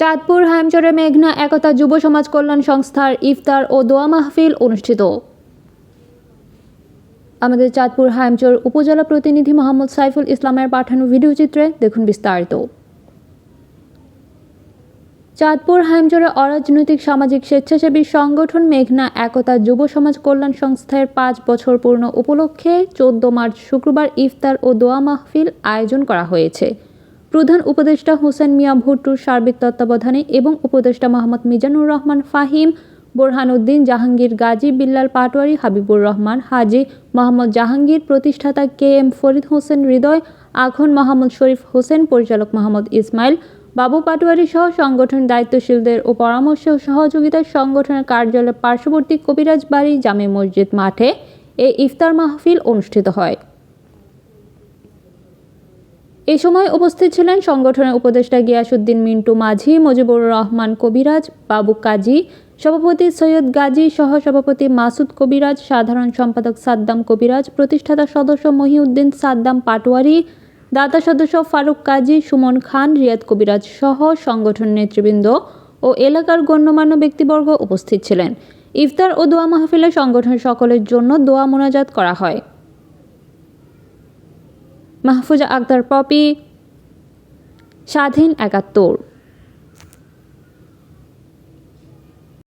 চাঁদপুর, হাইমচরে মেঘনা একতা যুব সমাজ কল্যাণ সংস্থার ইফতার ও দোয়া মাহফিল অনুষ্ঠিত। আমাদের চাঁদপুর, হাইমচর উপজেলা প্রতিনিধি মোহাম্মদ সাইফুল ইসলামের পাঠানো ভিডিও চিত্রে দেখুন বিস্তারিত। চাঁদপুর, হাইমচরে অরাজনৈতিক সামাজিক স্বেচ্ছাসেবী সংগঠন মেঘনা একতা যুব সমাজ কল্যাণ সংস্থার পাঁচ বছর পূর্ণ উপলক্ষে চোদ্দ মার্চ শুক্রবার ইফতার ও দোয়া মাহফিল আয়োজন করা হয়েছে। প্রধান উপদেষ্টা হোসেন মিয়া ভুট্টুর সার্বিক তত্ত্বাবধানে এবং উপদেষ্টা মোহাম্মদ মিজানুর রহমান ফাহিম বোরহানউদ্দিন জাহাঙ্গীর গাজী, বিল্লাল পাটোয়ারি, হাবিবুর রহমান হাজি, মোহাম্মদ জাহাঙ্গীর প্রতিষ্ঠাতা কে এম ফরিদ হোসেন হৃদয় আখন মোহাম্মদ শরীফ হোসেন, পরিচালক মোহাম্মদ ইসমাইল, বাবু পাটোয়ারি সহ সংগঠন দায়িত্বশীলদের ও পরামর্শ ও সহযোগিতায় সংগঠনের কার্যালয় পার্শ্ববর্তী কবিরাজ বাড়ি জামে মসজিদ মাঠে এই ইফতার মাহফিল অনুষ্ঠিত হয়। এ সময় উপস্থিত ছিলেন সংগঠনের উপদেষ্টা গিয়াসুদ্দিন মিন্টু মাঝি, মুজিবুর রহমান কবিরাজ, বাবু কাজী, সভাপতি সৈয়দ গাজী সহ সভাপতি মাসুদ কবিরাজ, সাধারণ সম্পাদক সাদ্দাম কবিরাজ, প্রতিষ্ঠাতা সদস্য মহিউদ্দিন সাদ্দাম পাটোয়ারি, দাতা সদস্য ফারুক কাজী, সুমন খান, রিয়াদ কবিরাজ সহ সংগঠন নেতৃবৃন্দ ও এলাকার গণ্যমান্য ব্যক্তিবর্গ উপস্থিত ছিলেন। ইফতার ও দোয়া মাহফিলে সংগঠন সকলের জন্য দোয়া মোনাজাত করা হয়। মাহফুজা আক্তার পপি স্বাধীন একাত্তর।